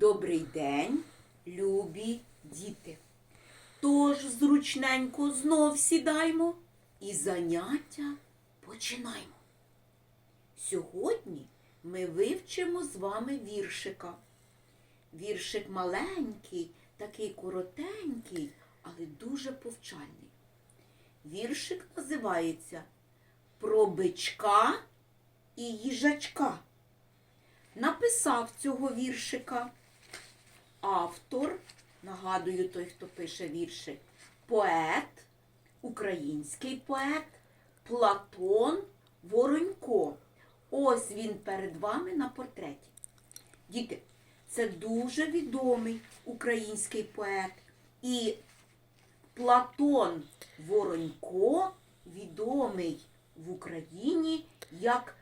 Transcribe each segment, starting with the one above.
Добрий день, любі діти. Тож зручненько знов сідаймо і заняття починаймо. Сьогодні ми вивчимо з вами віршика. Віршик маленький, такий коротенький, але дуже повчальний. Віршик називається Про бичка і їжачка. Написав цього віршика автор, нагадую той, хто пише віршик, поет, український поет Платон Воронько. Ось він перед вами на портреті. Діти, це дуже відомий український поет. І Платон Воронько відомий в Україні як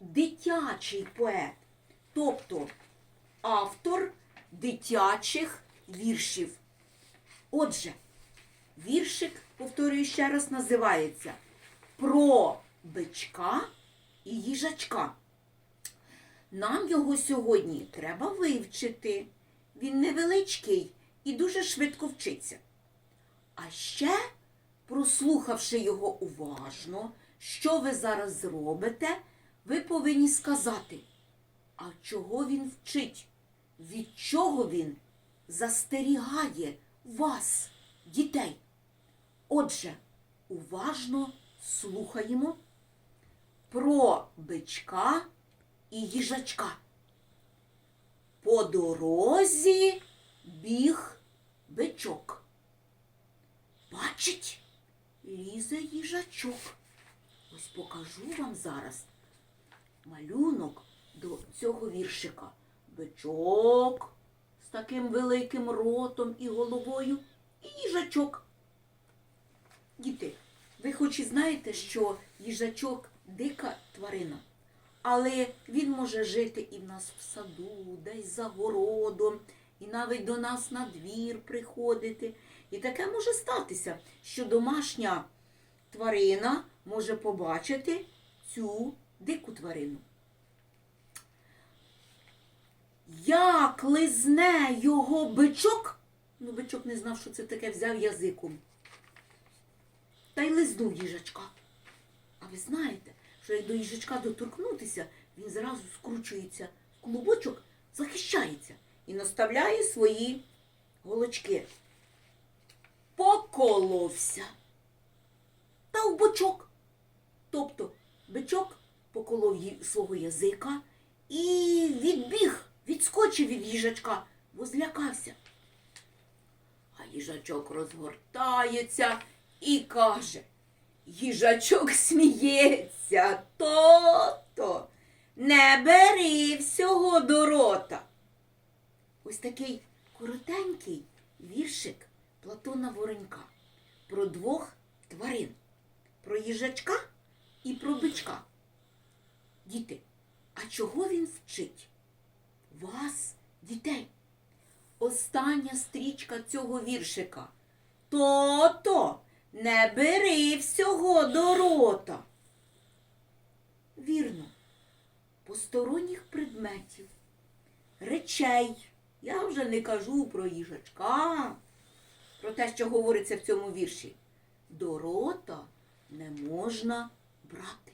дитячий поет, тобто автор дитячих віршів. Отже, віршик, повторюю ще раз, називається Про бичка і їжачка. Нам його сьогодні треба вивчити. Він невеличкий і дуже швидко вчиться. А ще, прослухавши його уважно, що ви зараз зробите, ви повинні сказати, а чого він вчить, від чого він застерігає вас, дітей. Отже, уважно слухаємо про бичка і їжачка. По дорозі біг бичок. Бачить, лізе їжачок. Ось покажу вам зараз малюнок до цього віршика. Бичок з таким великим ротом і головою і їжачок. Діти, ви хоч і знаєте, що їжачок дика тварина, але він може жити і в нас в саду, десь за городом, і навіть до нас на двір приходити. І таке може статися, що домашня тварина може побачити цю дику тварину. Як лизне його бичок, ну бичок не знав, що це таке, взяв язиком. Та й лизнув їжачка. А ви знаєте, що як до їжачка доторкнутися, він зразу скручується в клубочок, захищається і наставляє свої голочки. Поколовся. Та в бочок. Тобто бичок поколов свого язика і відбіг, відскочив від їжачка, бо злякався. А їжачок розгортається і каже, їжачок сміється, то-то, не бери всього до рота. Ось такий коротенький віршик Платона Воронька про двох тварин, про їжачка і про бичка. Діти, а чого він вчить? Вас, дітей. Остання стрічка цього віршика. То-то, не бери всього до рота. Вірно, посторонніх предметів, речей. Я вже не кажу про їжачка, про те, що говориться в цьому вірші. До рота не можна брати.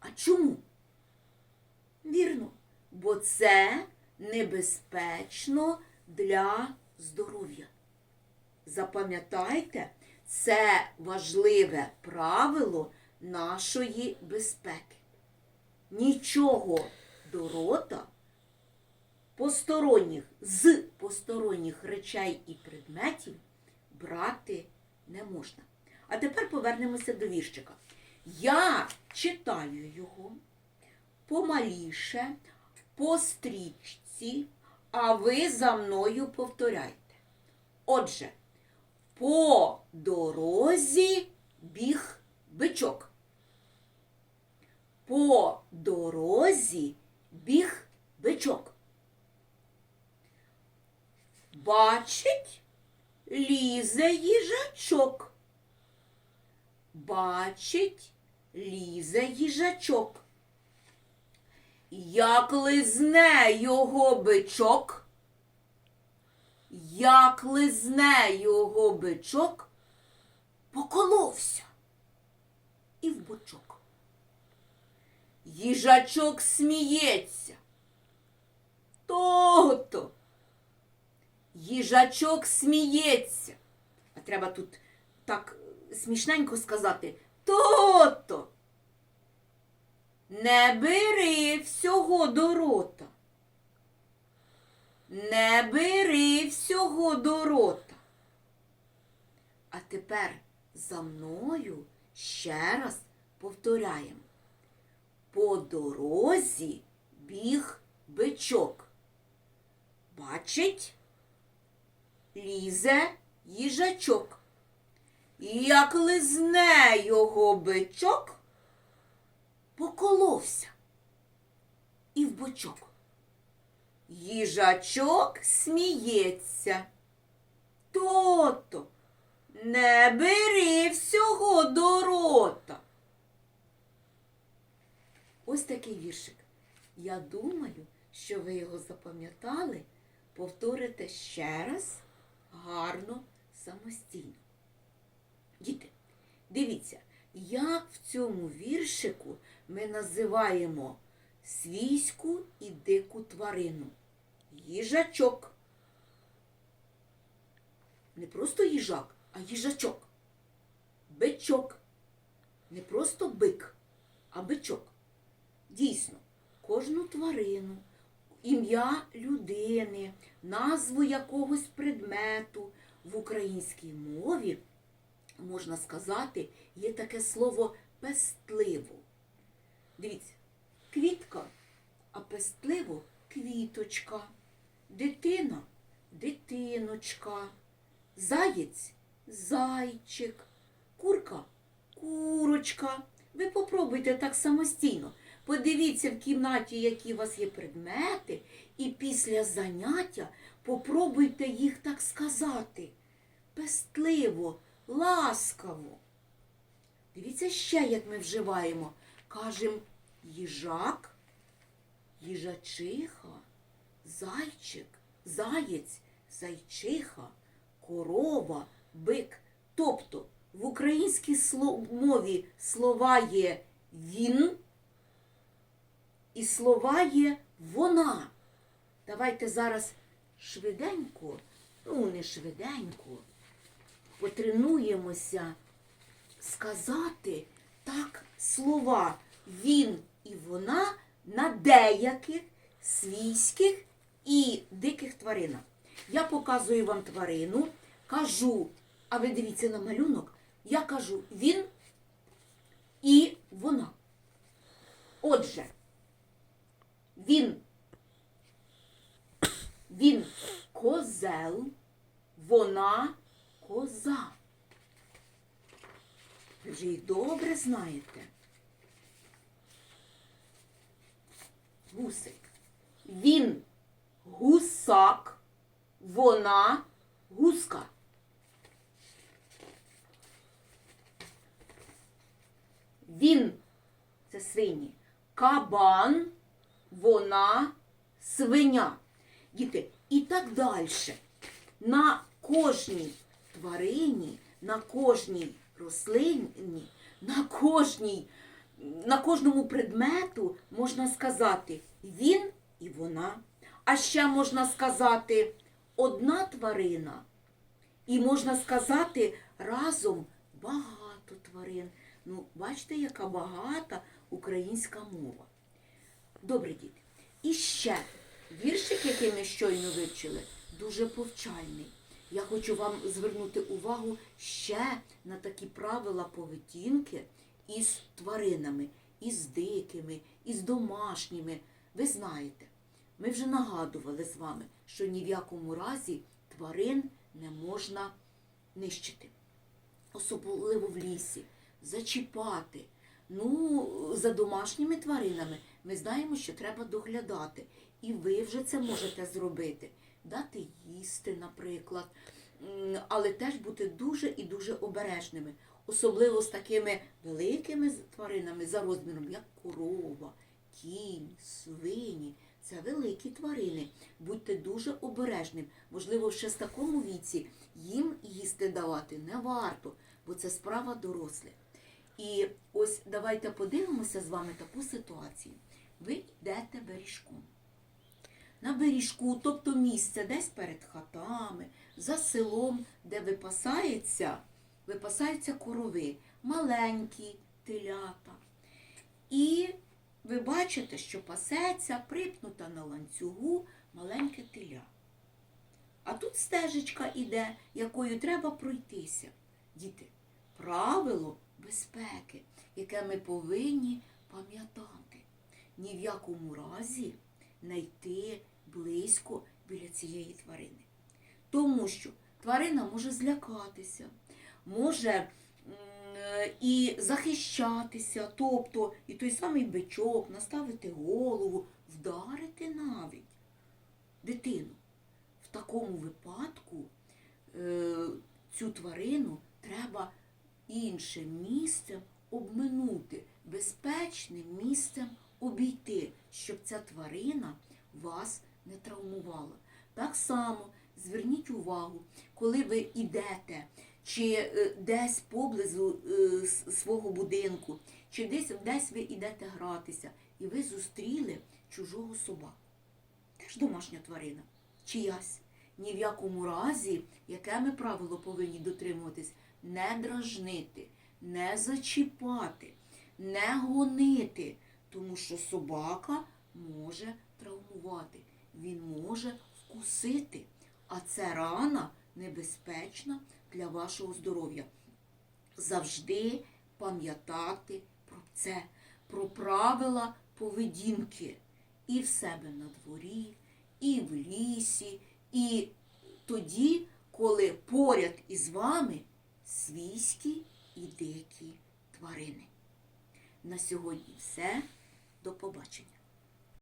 А чому? Вірно, бо це небезпечно для здоров'я. Запам'ятайте, це важливе правило нашої безпеки. Нічого до рота посторонніх з посторонніх речей і предметів брати не можна. А тепер повернемося до віршика. Я читаю його помаліше, по стрічці, а ви за мною повторяйте. Отже, по дорозі біг бичок. По дорозі біг бичок. Бачить, лізе їжачок. Бачить, лізе їжачок. Як лизне його бичок, як лизне його бичок, поколовся і в бочок. Їжачок сміється. То-то. Їжачок сміється. А треба тут так смішненько сказати то-то. Не бери всього до рота. Не бери всього до рота. А тепер за мною ще раз повторяємо. По дорозі біг бичок. Бачить, лізе їжачок. Як лизне його бичок, поколовся і в бочок. Їжачок сміється. То-то, не бери всього до рота. Ось такий віршик. Я думаю, що ви його запам'ятали, повторите ще раз гарно самостійно. Діти, дивіться, як в цьому віршику ми називаємо свійську і дику тварину. Їжачок. Не просто їжак, а їжачок. Бичок. Не просто бик, а бичок. Дійсно, кожну тварину, ім'я людини, назву якогось предмету в українській мові, можна сказати, є таке слово пестливо. Дивіться, квітка, а пестливо квіточка, дитина дитиночка, заєць зайчик, курка курочка. Ви попробуйте так самостійно. Подивіться в кімнаті, які у вас є предмети, і після заняття попробуйте їх так сказати. Пестливо, ласкаво. Дивіться ще, як ми вживаємо. Кажем їжак, їжачиха, зайчик, заєць, зайчиха, корова, бик. Тобто в українській мові слова є він і слова є вона. Давайте зараз швиденько, ну не швиденько, потренуємося сказати так слова він і вона на деяких свійських і диких тваринах. Я показую вам тварину, кажу, а ви дивіться на малюнок, я кажу він і вона. Отже, він, він козел, вона коза. Ви вже їх добре знаєте. Гусик. Він гусак, вона гуска. Він це свині. Кабан, вона свиня. Діти, і так далі. На кожній тварині, на кожній рослині, на кожній, на кожному предмету можна сказати він і вона. А ще можна сказати одна тварина. І можна сказати разом багато тварин. Ну, бачите, яка багата українська мова. Добре, діти. І ще віршик, який ми щойно вивчили, дуже повчальний. Я хочу вам звернути увагу ще на такі правила поведінки із тваринами, із дикими, із домашніми. Ви знаєте, ми вже нагадували з вами, що ні в якому разі тварин не можна нищити. Особливо в лісі, зачіпати. Ну, за домашніми тваринами ми знаємо, що треба доглядати. І ви вже це можете зробити. Дати їсти, наприклад. Але теж бути дуже і дуже обережними. Особливо з такими великими тваринами за розміром, як корова, кінь, свині. Це великі тварини. Будьте дуже обережним. Можливо, ще з такому віці їм їсти давати не варто, бо це справа дорослих. І ось давайте подивимося з вами таку ситуацію. Ви йдете бережком. На бережку, тобто місце десь перед хатами, за селом, де випасається, випасаються корови, маленькі телята. І ви бачите, що пасеться, припнута на ланцюгу маленьке теля. А тут стежечка іде, якою треба пройтися. Діти, правило безпеки, яке ми повинні пам'ятати. Ні в якому разі не йти близько біля цієї тварини. Тому що тварина може злякатися, може і захищатися, тобто і той самий бичок, наставити голову, вдарити навіть дитину. В такому випадку е, цю тварину треба іншим місцем обминути, безпечним місцем обійти, щоб ця тварина вас не травмувала. Так само зверніть увагу, коли ви йдете чи е, десь поблизу е, свого будинку, чи десь, десь ви йдете гратися, і ви зустріли чужого собаку. Теж домашня тварина, чиясь. Ні в якому разі, яке ми правило повинні дотримуватись, не дражнити, не зачіпати, не гонити, тому що собака може травмувати, він може вкусити, а це рана небезпечна для вашого здоров'я. Завжди пам'ятати про це, про правила поведінки і в себе на дворі, і в лісі, і тоді, коли поряд із вами свійські і дикі тварини. На сьогодні все. До побачення.